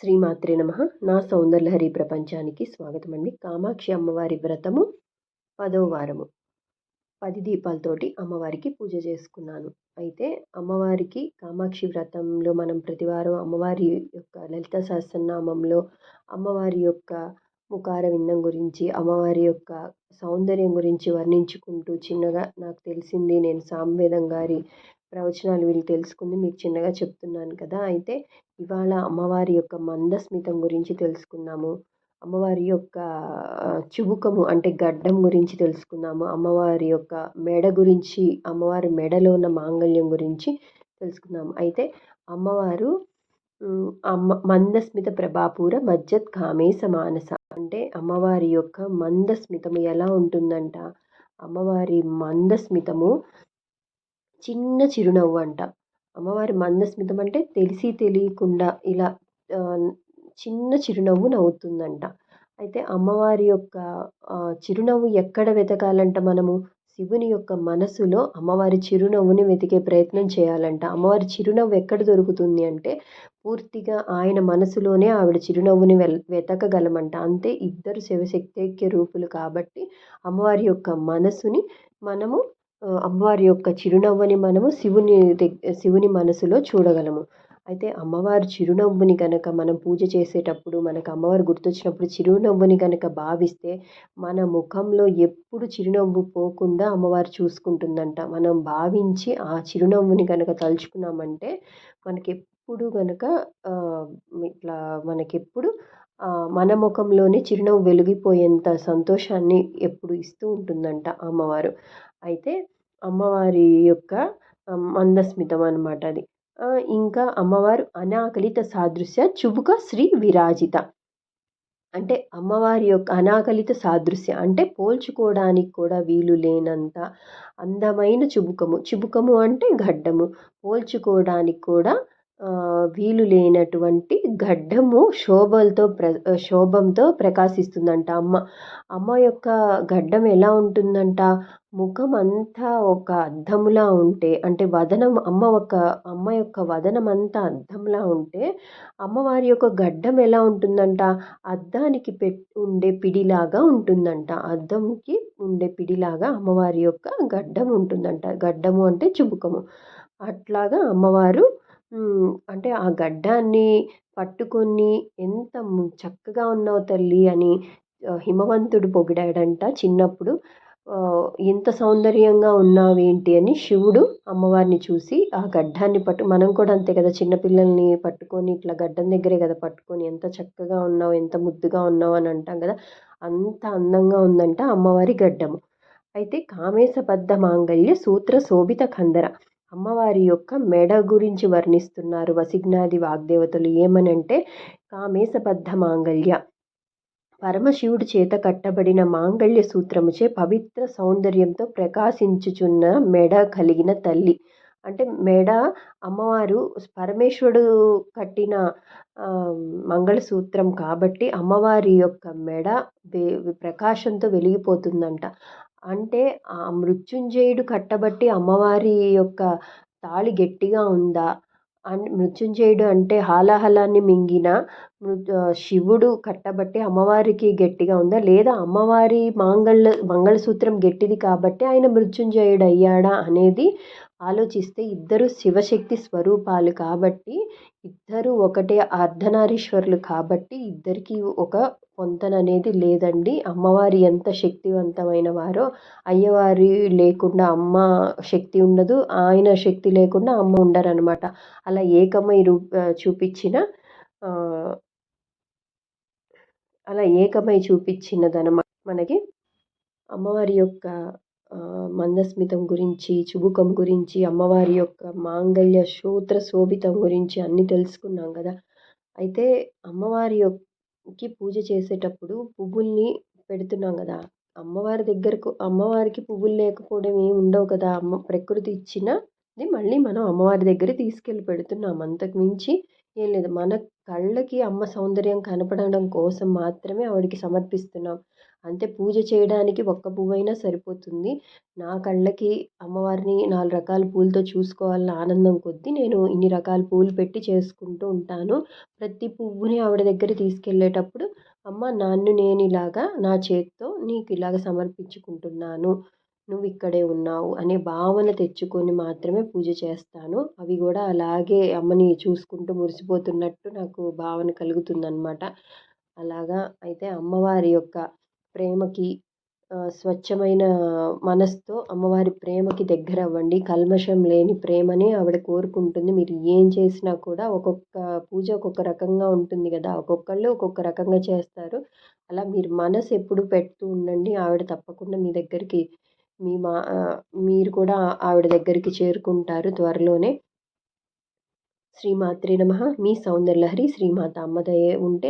శ్రీమాత్రే నమ. నా సౌందర్యహరి ప్రపంచానికి స్వాగతం అండి. కామాక్షి అమ్మవారి వ్రతము పదవ వారము. పది దీపాలతోటి అమ్మవారికి పూజ చేసుకున్నాను. అయితే అమ్మవారికి కామాక్షి వ్రతంలో మనం ప్రతివారం అమ్మవారి యొక్క లలిత సహస్రనామంలో అమ్మవారి యొక్క ముఖార విందం గురించి అమ్మవారి యొక్క సౌందర్యం గురించి వర్ణించుకుంటూ చిన్నగా నాకు తెలిసింది నేను సామవేదం గారి ప్రవచనాలు వీళ్ళు తెలుసుకుంది మీకు చిన్నగా చెప్తున్నాను కదా. అయితే ఇవాళ అమ్మవారి యొక్క మందస్మితం గురించి తెలుసుకున్నాము అమ్మవారి యొక్క చుబుకము అంటే గడ్డం గురించి తెలుసుకున్నాము అమ్మవారి యొక్క మెడ గురించి అమ్మవారి మెడలో ఉన్న మాంగళ్యం గురించి తెలుసుకున్నాము అయితే అమ్మవారు అమ్మ మందస్మిత ప్రభాపూర మజ్జత్ కామేశ మానస అంటే అమ్మవారి యొక్క మందస్మితము ఎలా ఉంటుందంట? అమ్మవారి మందస్మితము చిన్న చిరునవ్వు అంట. అమ్మవారి మందస్మితం అంటే తెలిసి తెలియకుండా ఇలా చిన్న చిరునవ్వు నవ్వుతుందంట. అయితే అమ్మవారి యొక్క చిరునవ్వు ఎక్కడ వెతకాలంట మనము? శివుని యొక్క మనసులో అమ్మవారి చిరునవ్వుని వెతికే ప్రయత్నం చేయాలంట. అమ్మవారి చిరునవ్వు ఎక్కడ దొరుకుతుంది అంటే పూర్తిగా ఆయన మనసులోనే ఆవిడ చిరునవ్వుని వె వెతకగలమంట. అంతే ఇద్దరు శివశక్తైక్య రూపులు కాబట్టి అమ్మవారి యొక్క మనసుని మనము అమ్మవారి యొక్క చిరునవ్వుని మనము శివుని శివుని మనసులో చూడగలము. అయితే అమ్మవారి చిరునవ్వుని కనుక మనం పూజ చేసేటప్పుడు మనకు అమ్మవారు గుర్తొచ్చినప్పుడు చిరునవ్వుని కనుక భావిస్తే మన ముఖంలో ఎప్పుడు చిరునవ్వు పోకుండా అమ్మవారు చూసుకుంటుందంట. మనం భావించి ఆ చిరునవ్వుని కనుక తలుచుకున్నామంటే మనకి ఎప్పుడు కనుక ఇట్లా మనకెప్పుడు మన ముఖంలోనే చిరునవ్వు వెలిగిపోయేంత సంతోషాన్ని ఎప్పుడు ఇస్తూ ఉంటుందంట అమ్మవారు. అయితే అమ్మవారి యొక్క మందస్మితం అనమాట అది. ఇంకా అమ్మవారు అనాకలిత సాదృశ్య చుబుక శ్రీ విరాజిత. అంటే అమ్మవారి యొక్క అనాకలిత సాదృశ్య అంటే పోల్చుకోవడానికి కూడా వీలు లేనంత అందమైన చుబుకము. చుబుకము అంటే గడ్డము. పోల్చుకోవడానికి కూడా వీలు లేనటువంటి గడ్డము శోభలతో ప్ర శోభంతో ప్రకాశిస్తుందంట అమ్మ. అమ్మ యొక్క గడ్డం ఎలా ఉంటుందంట? ముఖం అంతా ఒక అద్దంలా ఉంటే అంటే వదనం అమ్మ ఒక అమ్మ యొక్క వదనం అంతా అద్దంలా ఉంటే అమ్మవారి యొక్క గడ్డం ఎలా ఉంటుందంట? అద్దానికి పెట్ ఉండే పిడిలాగా ఉంటుందంట. అద్దంకి ఉండే పిడిలాగా అమ్మవారి యొక్క గడ్డం ఉంటుందంట. గడ్డము అంటే చుబుకము. అట్లాగా అమ్మవారు అంటే ఆ గడ్డాన్ని పట్టుకొని ఎంత చక్కగా ఉన్నావు తల్లి అని హిమవంతుడు పొగిడాడంట చిన్నప్పుడు. ఇంత సౌందర్యంగా ఉన్నావేంటి అని శివుడు అమ్మవారిని చూసి ఆ గడ్డాన్ని పట్టు మనం కూడా అంతే కదా చిన్నపిల్లల్ని పట్టుకొని ఇట్లా గడ్డం దగ్గరే కదా పట్టుకొని ఎంత చక్కగా ఉన్నావు ఎంత ముద్దుగా ఉన్నావు అని అంటాం కదా అంత అందంగా ఉందంట అమ్మవారి గడ్డము. అయితే కామేశబద్ధ మాంగళ్య సూత్ర శోభిత కందర. అమ్మవారి యొక్క మెడ గురించి వర్ణిస్తున్నారు వసిజ్ఞాది వాగ్దేవతలు. ఏమనంటే కామేశబద్ధ మాంగళ్య పరమశివుడి చేత కట్టబడిన మాంగళ్య సూత్రముచే పవిత్ర సౌందర్యంతో ప్రకాశించుచున్న మెడ కలిగిన తల్లి. అంటే మెడ అమ్మవారు పరమేశ్వరుడు కట్టిన మంగళసూత్రం కాబట్టి అమ్మవారి యొక్క మెడ ప్రకాశంతో వెలిగిపోతుందంట. అంటే ఆ మృత్యుంజయుడు కట్టబట్టి అమ్మవారి యొక్క తాళి గట్టిగా ఉందా? అండ్ మృత్యుంజయుడు అంటే హాలాహలాన్ని మింగిన శివుడు కట్టబట్టి అమ్మవారికి గట్టిగా ఉందా? లేదా అమ్మవారి మాంగళ మంగళసూత్రం గట్టిది కాబట్టి ఆయన మృత్యుంజయుడు అయ్యాడా అనేది ఆలోచిస్తే ఇద్దరు శివశక్తి స్వరూపాలు కాబట్టి ఇద్దరు ఒకటే అర్ధనారీశ్వరులు కాబట్టి ఇద్దరికి ఒక పొంతన అనేది లేదండి. అమ్మవారి ఎంత శక్తివంతమైన వారో అయ్యవారి లేకుండా అమ్మ శక్తి ఉండదు ఆయన శక్తి లేకుండా అమ్మ ఉండరు అనమాట అలా ఏకమై రూ చూపించిన అలా ఏకమై చూపించినదనమాట మనకి. అమ్మవారి యొక్క మందస్మితం గురించి చుబుకం గురించి అమ్మవారి యొక్క మాంగళ్య సూత్ర శోభితం గురించి అన్నీ తెలుసుకున్నాం కదా. అయితే అమ్మవారి యొక్కకి పూజ చేసేటప్పుడు పువ్వుల్ని పెడుతున్నాం కదా. అమ్మవారి దగ్గరకు అమ్మవారికి పువ్వులు లేకపోవడం ఏమి ఉండవు కదా. అమ్మ ప్రకృతి ఇచ్చినది మళ్ళీ మనం అమ్మవారి దగ్గర తీసుకెళ్ళి పెడుతున్నాం. అంతకు మించి ఏం లేదు. మన కళ్ళకి అమ్మ సౌందర్యం కనపడడం కోసం మాత్రమే ఆవిడకి సమర్పిస్తున్నాం. అంతే పూజ చేయడానికి ఒక్క పువ్వైనా సరిపోతుంది. నా కళ్ళకి అమ్మవారిని నాలుగు రకాల పూలతో చూసుకోవాలని ఆనందం కొద్దీ నేను ఇన్ని రకాల పూలు పెట్టి చేసుకుంటూ ఉంటాను. ప్రతి పువ్వుని ఆవిడ దగ్గర తీసుకెళ్ళేటప్పుడు అమ్మ నన్ను నేను ఇలాగా నా చేతితో నీకు ఇలాగ సమర్పించుకుంటున్నాను. నువ్వు ఇక్కడే ఉన్నావు అనే భావన తెచ్చుకొని మాత్రమే పూజ చేస్తాను. అవి కూడా అలాగే అమ్మని చూసుకుంటూ మురిసిపోతున్నట్టు నాకు భావన కలుగుతుందన్నమాట. అలాగా అయితే అమ్మవారి యొక్క ప్రేమకి స్వచ్ఛమైన మనసుతో అమ్మవారి ప్రేమకి దగ్గర అవ్వండి కల్మషం లేని ప్రేమని ఆవిడ కోరుకుంటుంది. మీరు ఏం చేసినా కూడా ఒక్కొక్క పూజ ఒక్కొక్క రకంగా ఉంటుంది కదా. ఒక్కొక్కళ్ళు ఒక్కొక్క రకంగా చేస్తారు. అలా మీరు మనసు ఎప్పుడు పెడుతూ ఉండండి. ఆవిడ తప్పకుండా మీ దగ్గరికి మీ మా మీరు కూడా ఆవిడ దగ్గరికి చేరుకుంటారు త్వరలోనే. శ్రీమాత్రే నమ. మీ సౌందర్యలహరి శ్రీమాత అమ్మదయ్య ఉంటే